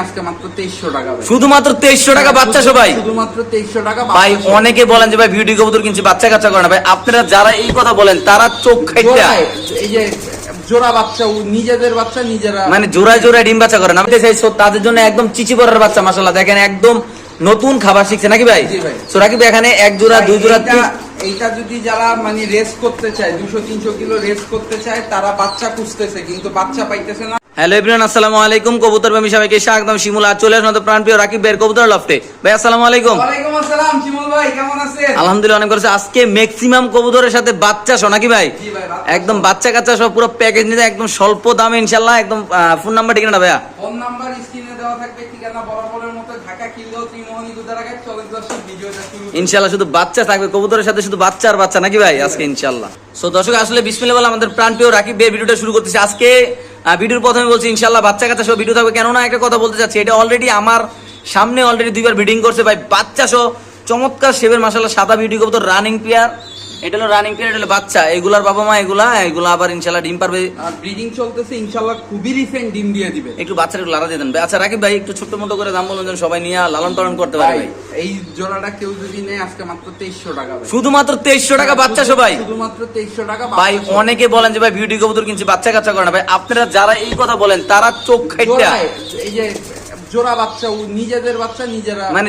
আজকে মাত্র তেইশশো টাকা শুধুমাত্র তেইশশো টাকা বাচ্চা সবাই। শুধুমাত্র তেইশশো টাকা ভাই অনেকে বলেন যে ভাই বিউটি কবুতর কিনছি বাচ্চা কাচ্চা করে না। ভাই আপনারা যারা এই কথা বলেন তারা চোখ খাইতে এই যে জোড়া বাচ্চা নিজেদের বাচ্চা নিজেরা মানে জোড়ায় জোড়ায় ডিম বাচ্চা করে না। তাদের জন্য একদম চিচি পরের বাচ্চা মাসাল্লাহ দেখেন একদম নতুন খাবার শিখছে। নাকি ভাই? রাকিব এখানে এক জোড়া দুই জোড়া এইটা- এইটা যদি যারা মানে রেস করতে চায় দুশো তিনশো কিলো রেস করতে চায় তারা বাচ্চা খুঁজতেছে কিন্তু বাচ্চা পাইতেছে না। হ্যালো এভরিওয়ান আসসালামু আলাইকুম। কবুতর প্রেমী সবাইকে স্বাগতম। শিমুল আর চলে আসুন প্রাণ প্রিয় রাকিব বের কবুতর লফটে। ভাই আসসালামু আলাইকুম। ওয়ালাইকুম আসসালাম শিমুল ভাই কেমন আছেন? আলহামদুলিল্লাহ অনেক করেছে আজকে ম্যাক্সিমাম কবুতরের সাথে বাচ্চা শো নাকি ভাই? জি ভাই, একদম বাচ্চা কাচ্চা সব পুরো প্যাকেজ নিতে একদম স্বল্প দামে ইনশাল্লাহ একদম ফোন নাম্বার ঠিক না ভাইয়া। ফোন নাম্বার স্ক্রিনে দেওয়া থাকবে ঠিকানা বরাবরের মতো ঢাকা কিলো ত্রিমোহনী দুদারাঘাট চলে দর্শক ভিডিওটা শুরু করুন। ইনশাল্লাহ শুধু বাচ্চা থাকবে কবুতরের সাথে শুধু বাচ্চা আর বাচ্চা নাকি ভাই? আজকে ইনশাল্লাহ সো দর্শক আসলে বিসমিল্লাহ বলে আমাদের প্রাণ প্রিয় রাকিব বের ভিডিওটা শুরু করতেছি। আজকে ভিডিওর প্রথমে বলছি ইনশাল্লাহ বাচ্চা কাচ্চা সব ভিডিও থাকবে। কেননা একটা কথা বলতে চাচ্ছি, এটা অলরেডি আমার সামনে অলরেডি দুইবার ব্রিডিং করছে। ভাই, বাচ্চা সহ চমৎকার সেবের মাসাল্লাহ সাদা বিউটি কবুতর রানিং পেয়ার এটা হলো রানিং এটা হলো বাচ্চা। এগুলার বাবা মা এগুলা এগুলা আবার ইনশাল্লাহ ডিম পারবে। আর ব্রিডিং চলতেছে ইনশাল্লাহ খুবই রিসেন্ট ডিম দিয়ে দিবে। একটু বাচ্চার একটু লাড়া দিয়ে দেন। ভাই। আচ্ছা রাকিব ভাই একটু ছোট্ট মতো করে দাম বলুন যেন সবাই নিয়ে লালন পালন করতে পারে ভাই এই জোড়াটা কেউ যদি নেয় আজকে মাত্র তেইশশো টাকা ভাই। শুধুমাত্র তেইশশো টাকা বাচ্চা সবাই। শুধুমাত্র তেইশশো টাকা ভাই অনেকে বলেন যে ভাই বিউটি কবুতর কিনছি বাচ্চা কাচ্চা করে না। ভাই আপনারা যারা এই কথা বলেন তারা চোখ খাইতে জোড়ায়, এই যে জোড়া বাচ্চা নিজেদের বাচ্চা নিজেরা মানে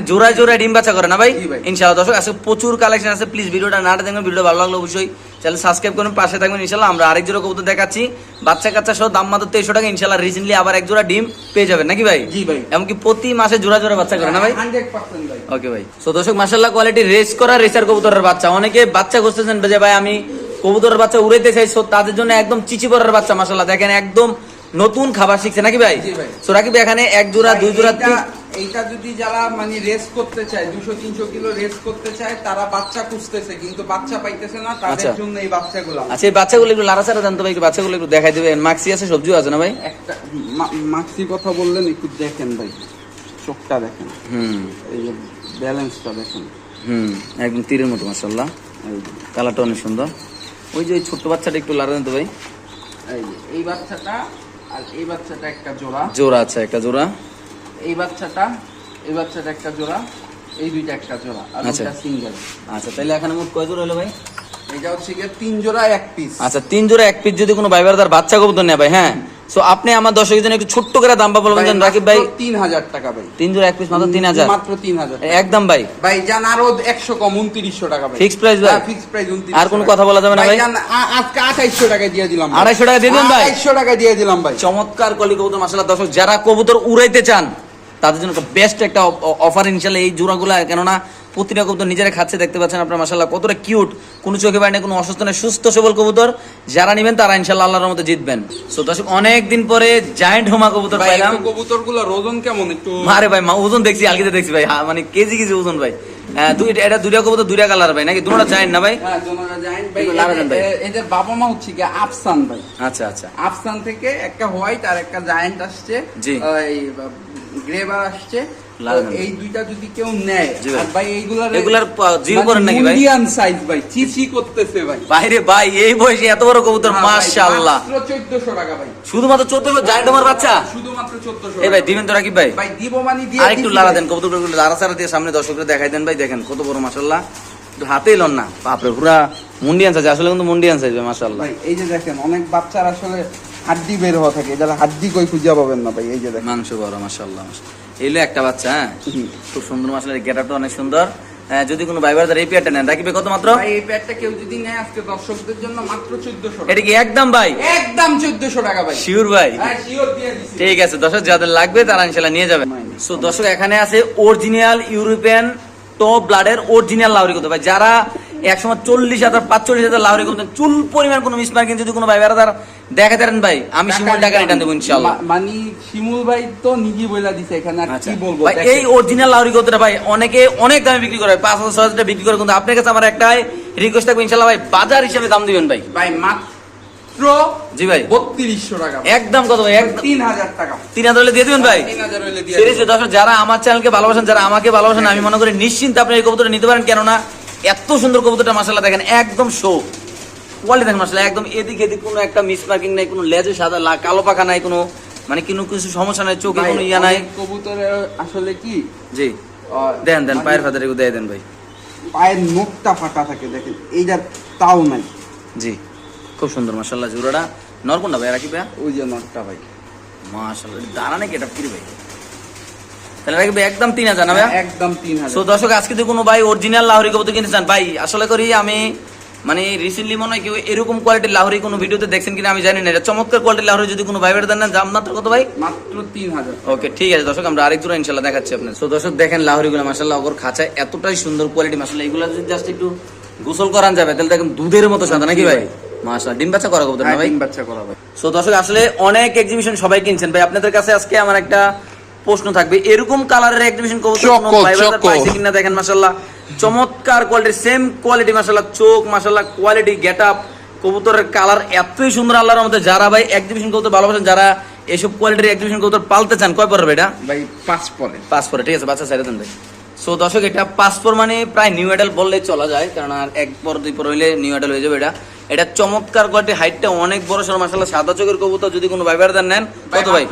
ডিম বাচ্চা করে না ভাই? জি ভাই। ইনশাআল্লাহ। দর্শক আজকে প্রচুর কালেকশন আছে। প্লিজ ভিডিওটা না দেখবেন ভিডিওটা ভালো লাগল অবশ্যই চ্যানেল সাবস্ক্রাইব করুন পাশে থাকবেন আমরা আরেক জোড়া কবুতর দেখাচ্ছি। বাচ্চা কাচ্চা সহ দাম মাত্র তেইশশো টাকা। রিসেন্টলি আবার এক জোড়া ডিম পেয়ে যাবেন নাকি ভাই? জি ভাই। এমনকি প্রতি মাসে জোড়া জোড়া বাচ্চা করে না ভাই? ভাই। ওকে ভাই। সো দর্শক মাশাআল্লাহ কোয়ালিটি রেস করা রেসার কবুতরের বাচ্চা। অনেকে বাচ্চা খুঁজতেছেন যে ভাই আমি কবুতরের বাচ্চা উড়াইতে চাই তাদের জন্য একদম চিচি পরের বাচ্চা মাশাআল্লাহ। দেখেন একদম নতুন খাবার শিখছে নাকি ভাই? জি ভাই। সো রাকিব এখানে এক জোড়া দুই জোড়া এইটা- যদি যারা মানে রেস করতে চায় দুশো তিনশো কিলো রেস করতে চায় তারা বাচ্চা খুঁজতেছে কিন্তু বাচ্চা পাইতেছে না তাদের আচ্ছা। জন্য এই বাচ্চাগুলো আচ্ছা এই বাচ্চাগুলো একটু লাড়াচাড়া জানতে ভাই বাচ্চাগুলো একটু দেখাই দেবেন মাক্সি আছে সবজিও আছে না ভাই? একটা মাক্সি কথা বললেন একটু দেখেন ভাই। চোখটা দেখেন। হুম। এই যে ব্যালেন্সটা দেখেন। হুম একদম তীরের মতো যে, কালারটা অনেক সুন্দর। ওই যে ওই ছোট্ট বাচ্চাটা একটু লাড়া জানতে ভাই। এই বাচ্চাটা আর এই বাচ্চাটা একটা জোড়া। জোড়া আছে একটা জোড়া। এই বাচ্চাটা এই বাচ্চাটা একটা জোড়া এই দুইটা একটা জোড়া আর আচ্ছা। এটা সিঙ্গেল। আচ্ছা তাহলে এখানে মোট কয় জোড়া হলো ভাই? এটা হচ্ছে গিয়ে তিন জোড়া এক পিস আচ্ছা তিন জোড়া এক পিস যদি কোনো বাইবার তার বাচ্চা কবুতর নেয় ভাই হ্যাঁ? সো আপনি আমার দর্শকের জন্য একটু ছোট্ট করে দাম বলবেন যেন রাকিব ভাই? তিন হাজার টাকা ভাই। তিন জোড়া এক পিস মাত্র তিন হাজার মাত্র তিন হাজার একদম ভাই। ভাই জান আরও একশো কম উনত্রিশশো টাকা ভাই। Fixed price ভাই? ফিক্স প্রাইস উনত্রিশ আর কোনো কথা বলা যাবে না ভাই? আজকে আঠাইশশো টাকায় দিয়ে দিলাম আড়াইশো টাকা দিয়ে দিন ভাই? আড়াইশো টাকা দিয়ে দিলাম ভাই। চমৎকার কলি কবুতর মাসাল্লাহ দর্শক যারা কবুতর উড়াইতে চান তাদের জন্য বেস্ট একটা অফার ইনশাল্লাহ এই জোড়াগুলা। কেননা প্রতিটা কবুতর নিজেরা খাচ্ছে দেখতে পাচ্ছেন আপনার মাসাল্লাহ কতটা কিউট কোনো চোখে বাইরে কোনো অসুস্থ নেই সুস্থ সবল কবুতর। যারা নিবেন তারা ইনশাল্লাহ আল্লাহর মতো জিতবেন। সো দর্শক অনেক দিন পরে জায়েন্ট হোমা কবুতর পাইলাম। কবুতরগুলো ওজন কেমন? একটু মারে ভাই মা ওজন দেখছি আলগিতে দেখছি ভাই। হ্যাঁ, মানে কেজি কেজি ওজন ভাই। এটা দুইটা কবুতর দুইটা কালার ভাই নাকি দুটোটা জায়েন্ট না ভাই? দোনোটা giant ভাই। একটু লাগাবেন ভাই। এদের- এদের বাবা মা হচ্ছে গিয়ে আফসান ভাই। আচ্ছা আচ্ছা। আফসান থেকে একটা হোয়াইট আর একটা জায়ান্ট আসছে। জি। গ্রেভার আসছে। এই দুইটা যদি কেউ নেয় ভাই। আর ভাই এইগুলার এগুলার জিরো করেন নাকি ভাই? ইন্ডিয়ান সাইজ ভাই চিচি করতেছে ভাই? বাইরে ভাই এই বয়সে এত বড় কবুতর মাশাআল্লাহ। মাত্র 1400 টাকা ভাই। শুধুমাত্র চোদ্দ জায়েন্ট হোমার বাচ্চা? শুধুমাত্র 1400 এই ভাই দিবেন তো রাকিব ভাই। ভাই দিব মানে দিয়ে আর একটু লাড়া। দেন কবুতর লাড়া চাড়া দিয়ে সামনে দর্শকদের দেখাই দেন ভাই দেখেন কত বড় মাশাল্লাহ একটু হাতেই লন না। বাপরে পুরা মুন্ডিয়ান সাইজ আসলে কিন্তু মুন্ডিয়ান সাইজ মাশাল্লাহ ভাই এই যে দেখেন অনেক বাচ্চার আসলে হাড্ডি বের হওয়া থাকে যারা হাড্ডি কই খুঁজে পাবেন না ভাই এই যে দেখেন। মাংস বড় মাশাল্লাহ এলো একটা বাচ্চা হ্যাঁ? খুব সুন্দর মাসাল গেটআপটা অনেক সুন্দর। হ্যাঁ, যদি কোনো ভাই বাজার এই পেয়ারটা নেন রাকিবে কত মাত্র? ভাই এই প্যাডটা কেউ যদি নেয় আজকে দর্শকদের জন্য মাত্র 1400 এটা কি একদম ভাই? একদম 1400 টাকা ভাই। শিওর ভাই। হ্যাঁ শিওর দিয়ে দিছি। ঠিক আছে দর্শক যাদের লাগবে তারা ইনশাল্লাহ নিয়ে যাবে। Minus. সো দর্শক এখানে আছে অরিজিনাল ইউরোপিয়ান টপ ব্লাডের অরিজিনাল লাউরি করতে ভাই যারা একসময় চল্লিশ হাজার পাঁচচল্লিশ হাজার লাউরি করতেন চুল পরিমাণ কোনো মিস মার্কিং যদি কোনো ভাই বেড়াদার দেখাতে পারেন ভাই আমি শিমুল টাকা রিটার্ন দেবো ইনশাল্লাহ মানে শিমুল ভাই তো নিজেই বইলা দিছে এখানে আর আচ্ছা। কি বলব ভাই এই অরিজিনাল লাউরি করতে ভাই অনেকে অনেক দামে বিক্রি করে পাঁচ হাজার ছয় হাজার বিক্রি করে কিন্তু আপনার কাছে আমার একটাই রিকোয়েস্ট থাকবে ইনশাল্লাহ ভাই বাজার হিসেবে দাম দিবেন ভাই। ভাই মাত্র জি ভাই। 3200 টাকা একদম কত ভাই? একদম। 3000 টাকা। তিন হাজার হলে দিয়ে দিবেন ভাই? 3000 হইলে দিয়ে সিরিয়াসলি দর্শক যারা আমার চ্যানেলকে ভালোবাসেন যারা আমাকে ভালোবাসেন আমি মনে করি নিশ্চিন্তে আপনি এই কবুতরটা নিতে পারেন কেননা এত সুন্দর কবুতরটা মাসাল্লাহ দেখেন একদম শো কোয়ালিটি দেখেন মাসাল্লাহ একদম এদিক এদিক কোনো একটা মিস মার্কিং নাই কোনো লেজে সাদা লা- কালো পাখা নাই কোনো মানে কোনো কিছু সমস্যা নাই চোখে কোনো ইয়া নাই। কবুতরের আসলে কি? জি। দেন দেন মানে পায়ের ফাদারে দিয়ে দেন ভাই। পায়ের নখটা ফাটা থাকে দেখেন এইটা তাও নাই। জি খুব সুন্দর মাশাল্লাহ জোড়াটা। নর কোনটা ভাই রাখি ভাই ওই যে নখটা ভাই। মাশাল্লাহ দাঁড়া নাকি? এটা ফিরে ভাই। তাহলে রাখি একদম তিন হাজার না ভাই একদম তিন সো হাজার দর্শক আজকে যদি কোনো ভাই অরিজিনাল লাহরি কবুতর কিনতে চান ভাই আসলে করি আমি মানে রিসেন্টলি মনে হয় কেউ এরকম কোয়ালিটির লাহরি কোনো ভিডিওতে দেখছেন কিনা আমি জানি না। এটা চমৎকার কোয়ালিটির লাহরি যদি কোনো ভাই দেন না দাম মাত্র কত ভাই? মাত্র তিন হাজার। ওকে ঠিক আছে দর্শক আমরা আরেক জোড়া ইনশাল্লাহ দেখাচ্ছি আপনার সো দর্শক দেখেন লাহরিগুলো মাসাল্লাহ ওর খাঁচায় এতটাই সুন্দর কোয়ালিটি মাসাল্লাহ এগুলো যদি জাস্ট একটু গোসল করান যাবে তাহলে দেখেন দুধের মতো সাদা নাকি ভাই? মাসাল্লাহ ডিম বাচ্চা করা কবুতর না হ্যাঁ, ভাই? তিন বাচ্চা করা ভাই। সো দর্শক আসলে অনেক এক্সিবিশন সবাই কিনছেন। ভাই আপনাদের কাছে আজকে আমার একটা প্রশ্ন থাকবে এরকম কালারের এক্সিবিশন কবুতর। পাইছে কিনা দেখেন মাশাআল্লাহ। চমৎকার কোয়ালিটি সেম কোয়ালিটি মাশাআল্লাহ চোখ মাশাআল্লাহ কোয়ালিটি গেটআপ কবুতরের কালার এতই সুন্দর আল্লাহর মধ্যে যারা ভাই এক্সিবিশন কবুতর ভালোবাসেন যারা এসব কোয়ালিটির এক্সিবিশন কবুতর পালতে চান কয় পড়বে এটা? ভাই পাঁচ পরে। পাঁচ পরে ঠিক আছে বাচ্চা সাইডে দেন ভাই। সো দর্শক এটা পাঁচ পর মানে প্রায় নিউ অ্যাডাল বললেই চলা যায় কারণ আর এক পর দুই পর হইলে নিউ অ্যাডাল হয়ে যাবে এটা। এটা চমৎকার কোয়ালিটি হাইটটা অনেক বড় সর মাসাল্লাহ সাদা চোখের কবুতর যদি কোনো ভাইবার দেন নেন কত ভাই?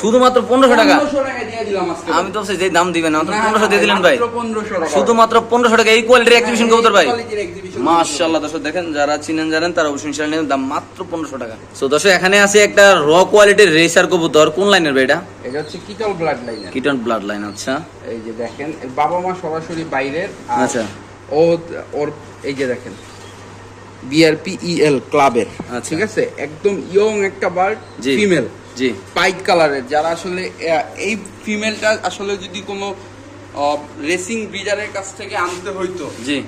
শুধুমাত্র পনেরোশো টাকা? পনেরোশো টাকা দিয়ে দিলাম আজকে। আমি তো যে দাম দিবেন না মাত্র না, পনেরোশো দিয়ে দিলেন ভাই। শুধুমাত্র পনেরোশো টাকা এই কোয়ালিটির এক্সিবিশন কবুতর ভাই। মাশাআল্লাহ দর্শক দেখেন যারা চিনেন জানেন তারা অবশ্যই ইনশাআল্লাহ দাম মাত্র পনেরোশো টাকা। সো দর্শক এখানে আছে একটা র কোয়ালিটির রেসার কবুতর। কোন লাইনের ভাই এটা? এটা হচ্ছে কিটল ব্লাড লাইনের কিটন ব্লাড লাইন আচ্ছা। এই যে দেখেন বাবা মা সরাসরি বাইরের আচ্ছা। ও ওর এই যে দেখেন বিআরপি ইএল ক্লাবের আচ্ছা। ঠিক আছে? একদম ইয়ং একটা বার্ড ফিমেল জি। পাইট কালারের যারা আসলে এই ফিমেলটা আসলে যদি কোনো রেসিং ব্রিডারের কাছ থেকে আনতে হইতো জি।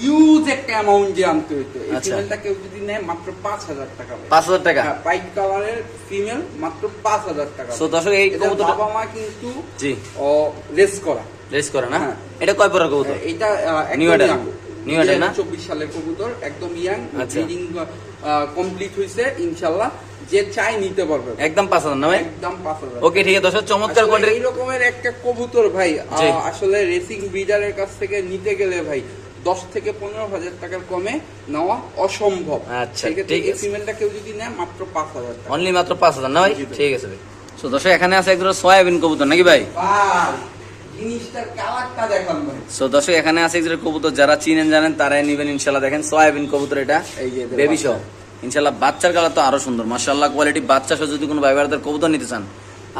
হিউজ একটা অ্যামাউন্ট দিয়ে আনতে হইতো এই আচ্ছা। ফিমেলটা কেউ যদি নেয় মাত্র পাঁচ হাজার টাকা পাঁচ হাজার টাকা? হ্যাঁ, পাইট কালারের ফিমেল মাত্র পাঁচ হাজার টাকা সো দর্শক এই বাবা মা কিন্তু জি। রেস করা। রেস করে না? হ্যাঁ। এটা কয় পরের কবুতর? এটা New Adult? New না? চব্বিশ সালের কবুতর একদম ইয়াং। ব্রিডিং কমপ্লিট যে চাই নিতে পারবে। একদম পাঁচ হাজার না ভাই? একদম পাঁচ হাজার। ওকে ঠিক আছে দর্শক চমৎকার আসলে কোয়ালিটির এই রকমের একটা কবুতর ভাই আসলে রেসিং ব্রিডারের কাছ থেকে নিতে গেলে ভাই দশ থেকে পনেরো হাজার টাকার কমে নেওয়া অসম্ভব। আচ্ছা, ঠিক আছে। ফিমেলটা কেউ যদি নেয় মাত্র পাঁচ হাজার অনলি মাত্র পাঁচ হাজার না ভাই? ঠিক আছে ভাই। সো দর্শক এখানে আছে একজন সয়াবিন কবুতর নাকি ভাই? সো দর্শক এখানে আছে একজন কবুতর যারা চিনেন জানেন তারাই নিবেন ইনশাল্লাহ। দেখেন সয়াবিন কবুতর এটা। এই যে বেবি শো সহ ইনশাল্লাহ বাচ্চার কালার তো আরও সুন্দর মাশাল্লাহ কোয়ালিটি বাচ্চা সহ যদি কোনো ভাইবার কবুতর নিতে চান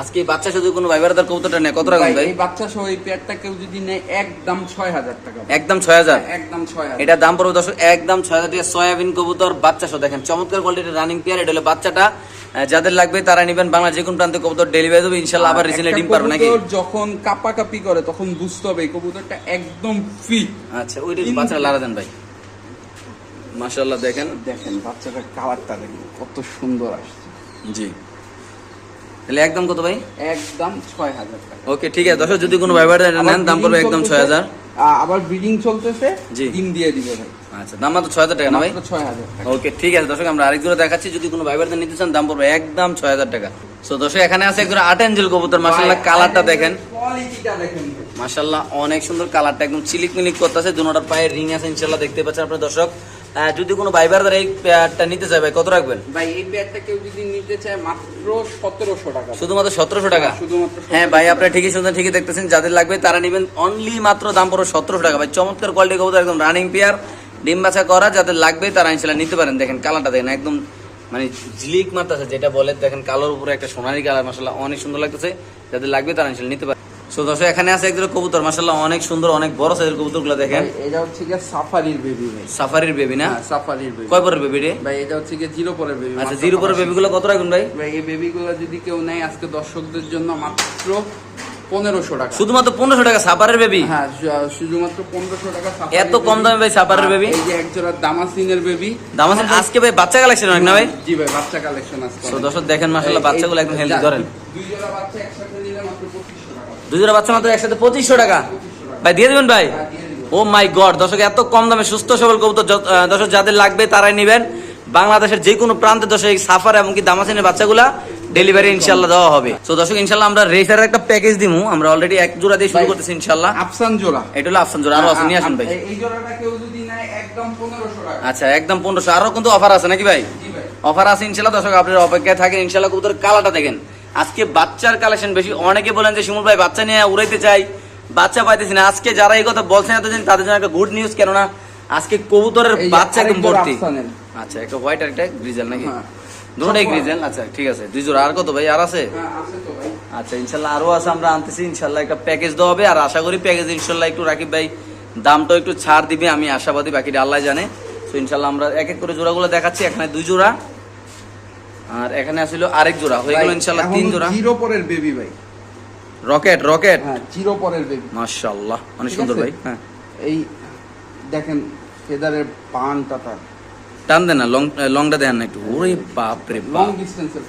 আজকে বাচ্চা যদি কোনো ভাইবারদার কবুতরটা নেয় কত রাখুন ভাই, ভাই? এই বাচ্চা সহ এই পেয়ারটা কেউ যদি নেয় একদম ছয় হাজার টাকা একদম ছয় হাজার? একদম ছয় হাজার। এটা দাম পড়বে দর্শক একদম ছয় হাজার টাকা সয়াবিন কবুতর বাচ্চা সহ। দেখেন চমৎকার কোয়ালিটির রানিং পেয়ার এটা হলো বাচ্চাটা। যাদের লাগবে তারা নিবেন বাংলা যে কোনো প্রান্তে কবুতর ডেলিভারি দেবে। ইনশাল্লাহ আবার রিসেন্টলি ডিম পারবে নাকি? যখন কাপাকাপি করে তখন বুঝতে হবে এই কবুতরটা একদম ফিট আচ্ছা ওইটা বাচ্চাটা লারা দেন ভাই। মাশাআল্লাহ দেখেন। দেখেন বাচ্চাটার কালারটা দেখেন কত সুন্দর আসছে। জি। তাহলে একদম কত ভাই? একদম ছয় হাজার ওকে ঠিক আছে। দর্শক যদি কোনো ভাইবার নেন দাম পড়বে একদম ছয় হাজার। আবার ব্রিডিং চলতেছে। ডিম দিয়ে দিবে ভাই। আচ্ছা দাম মাত্র ছয় হাজার টাকা না ভাই? ছয় হাজার ওকে ঠিক আছে। দর্শক আমরা আরেক জোড়া দেখাচ্ছি। যদি কোনো ভাইবার নিতে চান দাম পড়বে একদম ছয় হাজার টাকা। সো দর্শক এখানে আছে আট এঞ্জেল কবুতর। মাসাল্লাহ কালারটা দেখেন। মাসাল্লাহ অনেক সুন্দর কালারটা। একদম চিলিক মিলিক করতেছে পায়ে রিং আছে ইনশাল্লাহ দেখতে পাচ্ছেন আপনার দর্শক। যদি কোনো ভাইবার এই পেয়ারটা নিতে চায় ভাই কত রাখবেন? ভাই এই পেয়ারটা কেউ যদি নিতে চায় মাত্র সতেরোশো টাকা। শুধুমাত্র সতেরোশো টাকা? শুধুমাত্র হ্যাঁ ভাই আপনারা ঠিকই শুনছেন ঠিকই দেখতেছেন যাদের লাগবে তারা নেবেন অনলি মাত্র দাম পড়ো সতেরোশো টাকা। ভাই চমৎকার কোয়ালিটি কবুতর একদম রানিং পেয়ার ডিম বাছা করা যাদের লাগবে তারা ইনশাল্লাহ নিতে পারেন। দেখেন কালারটা দেখেন একদম মানে ঝিলিক মারতেছে যেটা বলে দেখেন কালোর উপরে একটা সোনালি কালার মাসাল্লাহ অনেক সুন্দর লাগতেছে। যাদের লাগবে তারা ইনশাল্লাহ নিতে পারেন। সো দর্শক এখানে আছে একজন কবুতর মাসাল্লাহ অনেক সুন্দর অনেক বড় সাইজের কবুতরগুলো দেখেন। এটা হচ্ছে গিয়ে সাফারির বেবি ভাই। সাফারির বেবি না? হ্যাঁ, সাফারির বেবি কয় পরের বেবি রে? ভাই এটা হচ্ছে গিয়ে জিরো পরের বেবি আচ্ছা জিরো পরের বেবিগুলো কত রাখবেন ভাই? ভাই এই বেবিগুলো যদি কেউ নেয় আজকে দর্শকদের জন্য মাত্র পনেরোশো টাকা। শুধুমাত্র পনেরোশো টাকা সাফারের বেবি হ্যাঁ শুধুমাত্র পনেরোশো টাকা এত কম দামে ভাই সাফারের বেবি এই যে এক জোড়া দামাসিনের বেবি দাম আছে আজকে ভাই বাচ্চা কালেকশন অনেক না ভাই? জি ভাই বাচ্চা কালেকশন আছে তো দর্শক দেখেন মাসাল্লাহ বাচ্চাগুলো একদম হেলদি ধরেন। দুই জোড়া বাচ্চা একসাথে নিলে মাত্র পঁচিশশো টাকা দুই জোড়া বাচ্চা মাত্র একসাথে পঁচিশশো টাকা। ভাই দিয়ে দেবেন ভাই। ও মাই গড দর্শক এত কম দামে সুস্থ সবল কবুতর দর্শক যাদের লাগবে তারাই নেবেন। বাংলাদেশের যে কোনো প্রান্তে দর্শক এই সাফার এবং কি দামাসিনের বাচ্চাগুলা ডেলিভারি ইনশাল্লাহ দেওয়া হবে। তো দর্শক ইনশাল্লাহ আমরা রেসারের একটা প্যাকেজ দিমু। আমরা অলরেডি এক জোড়া দিয়ে শুরু করতেছি ইনশাল্লাহ আফসান জোড়া। এটা হলো আফসান জোড়া আরও আছে নিয়ে আসুন ভাই। এই- এই জোড়াটা কেউ যদি নেয় একদম পনেরোশো টাকা। আচ্ছা একদম পনেরোশো। আরও কিন্তু অফার আছে নাকি ভাই? অফার আছে ইনশাল্লাহ দর্শক আপনার অপেক্ষায় থাকেন। ইনশাল্লাহ কবুতর কালারটা দেখেন। আজকে বাচ্চার কালেকশন বেশি। অনেকে বলেন যে শিমুল ভাই বাচ্চা নিয়ে উড়াইতে চাই। বাচ্চা পাইতেছি না। আজকে যারা এই কথা বলছেন এতদিন তাদের জন্য একটা গুড নিউজ কেননা আজকে কবুতরের বাচ্চা একদম ভর্তি। আচ্ছা একটা হোয়াইট আর একটা গ্রিজেল নাকি? হ্যাঁ। দুটোই গ্রিজেল আচ্ছা ঠিক আছে। দুই জোড়া। আর কত ভাই? আর আছে? হ্যাঁ আচ্ছা ইনশাল্লাহ আরও আছে আমরা আনতেছি। ইনশাল্লাহ একটা প্যাকেজ দেওয়া হবে। আর আশা করি প্যাকেজ ইনশাল্লাহ একটু রাকিব ভাই দামটাও একটু ছাড় দিবে। আমি আশাবাদী বাকিটা আল্লাহ জানে। তো ইনশাল্লাহ আমরা এক এক করে জোড়াগুলো দেখাচ্ছি। এখানে দুই জোড়া। আর এখানে আসছিল আরেক জোড়া। হয়ে গেল এখন তিন জোড়া। জিরো পরের বেবি ভাই। Rocket rocket. হ্যাঁ জিরো পরের বেবি মাশাআল্লাহ অনেক সুন্দর ভাই হ্যাঁ। এই দেখেন ফেদারের পানটা তার। টান দেন না লং লংটা দেন না একটু। ওরে বাপ। রে লং ডিস্টেন্সের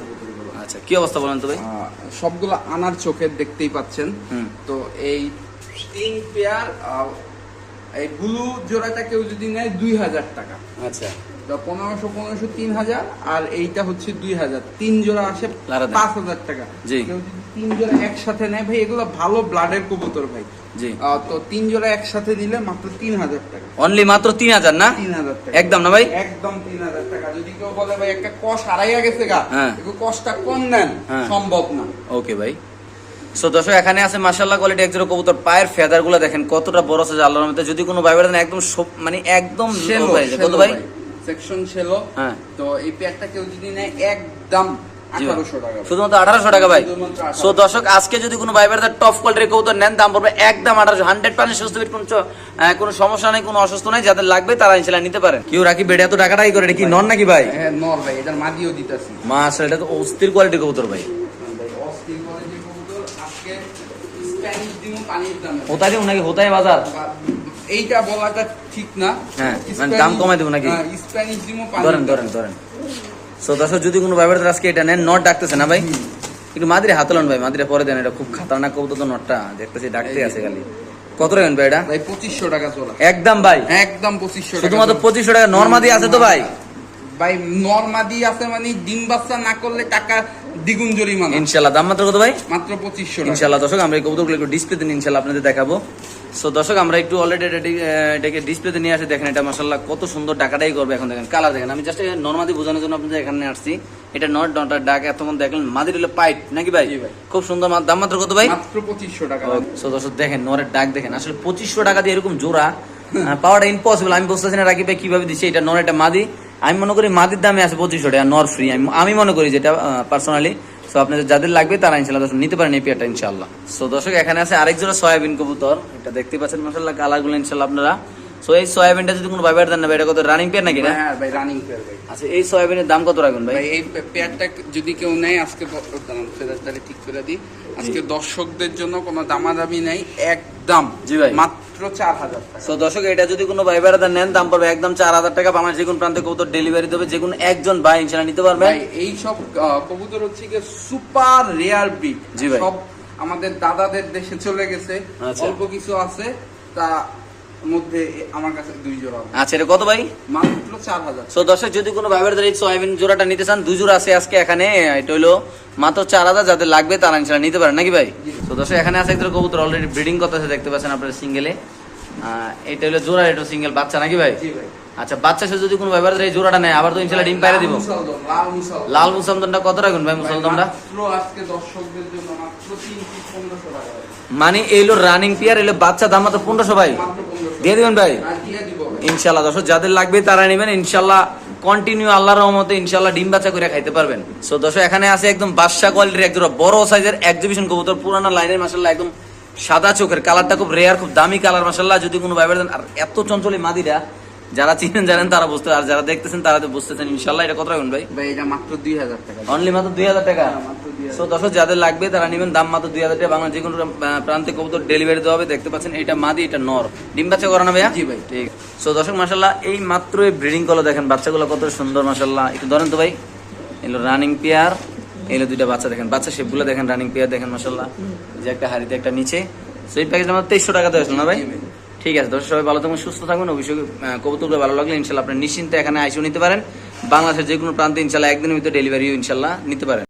আচ্ছা কি অবস্থা বলেন তো ভাই? সবগুলো আনার চোখের দেখতেই পাচ্ছেন। তো এই তিন পেয়ার এই ব্লু জোড়াটা কেউ যদি নেয় দুই হাজার টাকা। আচ্ছা। পনেরোশো পনেরোশো তিন হাজার আর এইটা হচ্ছে দুই হাজার। তিন জোড়া আসে পাঁচ হাজার টাকা। কেউ যদি তিন জোড়া একসাথে নেয় ভাই এগুলো ভালো ব্লাডের কবুতর ভাই। জি। তো তিন জোড়া একসাথে নিলে মাত্র তিন হাজার টাকা। অনলি মাত্র তিন হাজার না? তিন হাজার টাকা। একদম না ভাই? একদম তিন হাজার টাকা। যদি কেউ বলে ভাই একটা কষ হারাইয়া গেছে গা হ্যাঁ। কষটা কম নেন হ্যাঁ। সম্ভব না। ওকে ভাই। সো দর্শক এখানে আছে মাশাআল্লাহ কোয়ালিটি এক জোড়া কবুতর। পায়ের ফেদারগুলো দেখেন কতটা বড় আছে আল্লাহর রহমতে। যদি কোনো ভাই বেড়ান একদম মানে একদম। কত ভাই? সেকশন হ্যাঁ। তো এই পেয়ারটা কেউ যদি নেয় একদম শুধুমাত্র আঠারোশো টাকা ভাই। শুধুমাত্র 1800 সো দর্শক আজকে যদি কোনো বেড়াতে টপ কোয়ালিটির কবুতর নেন দাম পড়বে একদম আঠারোশো। হান্ড্রেড পার্সেন্ট সুস্থ কোনো কোনো সমস্যা নেই কোনো অসুস্থ নেই যাদের লাগবে তারা ইনশাল্লাহ নিতে পারেন। কেউ রাখি বেড়ে এত টাকাটাই করে কি নন নাকি ভাই? হ্যাঁ নর ভাই এটার মাদিও দিতেছি। মাস এটা তো অস্থির কোয়ালিটির কবুতর ভাই অস্থির করে যে কবুতর আজকে স্প্যানিশ দিমু পানির দামে নাকি? হোতাই বাজার? এইটা বলাটা ঠিক না। হ্যাঁ, মানে দাম কমাই দেবো নাকি? হ্যাঁ, স্প্যানিশ পানির ধরেন ধরেন ধরেন। সো দর্শক যদি কোনো বেড়াতে আজকে এটা নেন নট ডাকতেছে না ভাই? একটু মাদিরে হাতলন ভাই মাদিরে পরে দেন এটা খুব খাতারনাক কবুতর তো নটটা। দেখতেছি ডাকতে আছে খালি। কত রাখবেন ভাই এটা? ভাই পঁচিশশো টাকা চলা। একদম ভাই। একদম পঁচিশশো টাকা শুধুমাত্র পঁচিশশো টাকা নর্মাদি আছে তো ভাই? ভাই নর্মাদি আছে মানে ডিম বাচ্চা না করলে টাকা দ্বিগুণ জরিমানা। দাম মাত্র কত ভাই? মাত্র পঁচিশশো দর্শক আমরা এই কবুতরগুলো একটু ডিসপ্লেতে ইনশাল্লাহ আপনাদের দেখাবো। সো দর্শক আমরা একটু অলরেডি এটাকে ডিসপ্লেতে নিয়ে আসি দেখেন এটা মাসাল্লাহ কত সুন্দর ডাকাটাই করবে এখন দেখেন কালার দেখেন। আমি জাস্ট নর্মাদি বোঝানোর জন্য আপনাদের এখানে আসছি। এটা নট নটার ডাক এতক্ষণ দেখলেন মাদির হলো পাইট নাকি ভাই? ভাই। খুব সুন্দর দাম মাত্র কত ভাই? মাত্র পঁচিশশো টাকা। সো দর্শক দেখেন নরের ডাক দেখেন। আসলে পঁচিশশো টাকা দিয়ে এরকম জোড়া পাওয়াটা ইম্পসিবল আমি বুঝতেছি না রাকিব ভাই কীভাবে দিচ্ছে এটা নর এটা মাদি। আমি মনে করি মাদির দামে আছে পঁচিশশো টাকা নর ফ্রি আমি আমি মনে করি যেটা পার্সোনালি সো আপনাদের যাদের লাগবে তারা ইনশাল্লাহ দর্শক নিতে পারেন এই পেয়ারটা ইনশাল্লাহ সো দর্শক, এখানে আছে আরেক জোড়া সয়াবিন কবুতর। এটা দেখতে পাচ্ছেন মাসাল্লাহ কালারগুলো ইনশাল্লাহ আপনারা সো এই সয়াবিনটা যদি কোনো ভাইবার দেন না ভাই, এটা কত রানিং পেয়ার নাকি না হ্যাঁ ভাই রানিং পেয়ার ভাই। আচ্ছা এই সয়াবিনের দাম কত রাখবেন ভাই? ভাই এই পেয়ারটা যদি কেউ নেয় আজকে ঠিক করে দিই। আজকে দর্শকদের জন্য কোনো দামাদামি নাই একদম। জি ভাই। মাত্র চার হাজার সো দর্শক এটা যদি কোনো ভাই বেড়াদার নেন দাম পড়বে একদম চার হাজার টাকা। যে কোনো প্রান্তে কবুতর ডেলিভারি দেবে যে কোনো একজন ভাই ইনশাল্লাহ নিতে পারবেন ভাই এই সব কবুতর হচ্ছে গিয়ে সুপার রেয়ার ব্রিড। জি ভাই। সব আমাদের দাদাদের দেশে চলে গেছে। আচ্ছা। অল্প কিছু আছে। তা মধ্যে আমার কাছে দুই জোড়া আচ্ছা এটা কত ভাই? মাত্র চার হাজার। সো দর্শক যদি কোনো এই সয়াবিন জোড়াটা নিতে চান দুই জোড়া আছে আজকে এখানে। এটা হলো মাত্র চার হাজার যাদের লাগবে তারা নিতে পারেন নাকি ভাই? জি। তো দর্শক এখানে আছে একদম কবুতর অলরেডি ব্রিডিং করতেছে দেখতে পাচ্ছেন আপনার সিঙ্গেলে এটা হলো জোড়া এটা সিঙ্গেল বাচ্চা নাকি ভাই? ভাই। আচ্ছা বাচ্চা সে যদি কোনো ভাইবার এই জোড়াটা নেয় আবার তো ইনশাল্লাহ ডিম পাইরে দিব। লাল মুসলদম, লাল মুসলদম। লাল মুসলদনটা কত রাখবেন ভাই আজকে দর্শকদের জন্য মাত্র টাকা। মানে এইলো রানিং পিয়ার এলো বাচ্চা দাম মাত্র পনেরোশো ভাই। মাত্র পনেরোশো দিয়ে দিবেন ভাই। ইনশাল্লাহ দর্শক যাদের লাগবে তারা নেবেন। ইনশাল্লাহ কন্টিনিউ আল্লাহর রহমতে ইনশাল্লাহ ডিম বাচ্চা করে খাইতে পারবেন। সো দর্শক এখানে আছে একদম বাদশা কোয়ালিটির একদম বড় সাইজের এক্সিবিশন কবুতর পুরানো লাইনের মাসাল্লাহ একদম সাদা চোখের। কালারটা খুব রেয়ার খুব দামি কালার মাসাল্লাহ যদি কোনো ভাইবার দেন আর এত চঞ্চলি মাদিরা? যারা চিনেন জানেন তারা বুঝতে আর যারা দেখতেছেন তারা তো বুঝতেছেন ইনশাল্লাহ এটা কত রাখবেন ভাই? ভাই এটা মাত্র দুই হাজার টাকা। অনলি মাত্র দুই হাজার টাকা? হ্যাঁ, মাত্র 2000 সো দর্শক যাদের লাগবে তারা নেবেন দাম মাত্র দুই হাজার টাকা। বাংলা যে কোনো প্রান্তে কবুতর ডেলিভারি দেওয়া হবে দেখতে পাচ্ছেন এটা মাদি এটা নর। ডিম বাচ্চা করানো ভাইয়া? জি ভাই। ঠিক। সো দর্শক মাসাল্লাহ এই মাত্র ব্রিডিং কলো দেখেন বাচ্চাগুলো কত সুন্দর মাসাল্লাহ একটু ধরেন তো ভাই। এলো রানিং পেয়ার এলো দুইটা বাচ্চা দেখেন। বাচ্চা শেপগুলো দেখেন রানিং পেয়ার দেখেন মাসাল্লাহ যে একটা হাড়িতে একটা নিচে। সো এই প্যাকেজ আমার তেইশশো টাকাতে আসলো না ভাই? ঠিক আছে দর্শক সবাই ভালো থাকবেন সুস্থ থাকবেন অবশ্যই কবুতরগুলো ভালো লাগলে ইনশাল্লাহ আপনি নিশ্চিন্তে এখানে আইসিও নিতে পারেন। বাংলাদেশের যে কোনো প্রান্তে ইনশাল্লাহ একদিনের ভিতরে ডেলিভারিও ইনশাল্লাহ নিতে পারেন।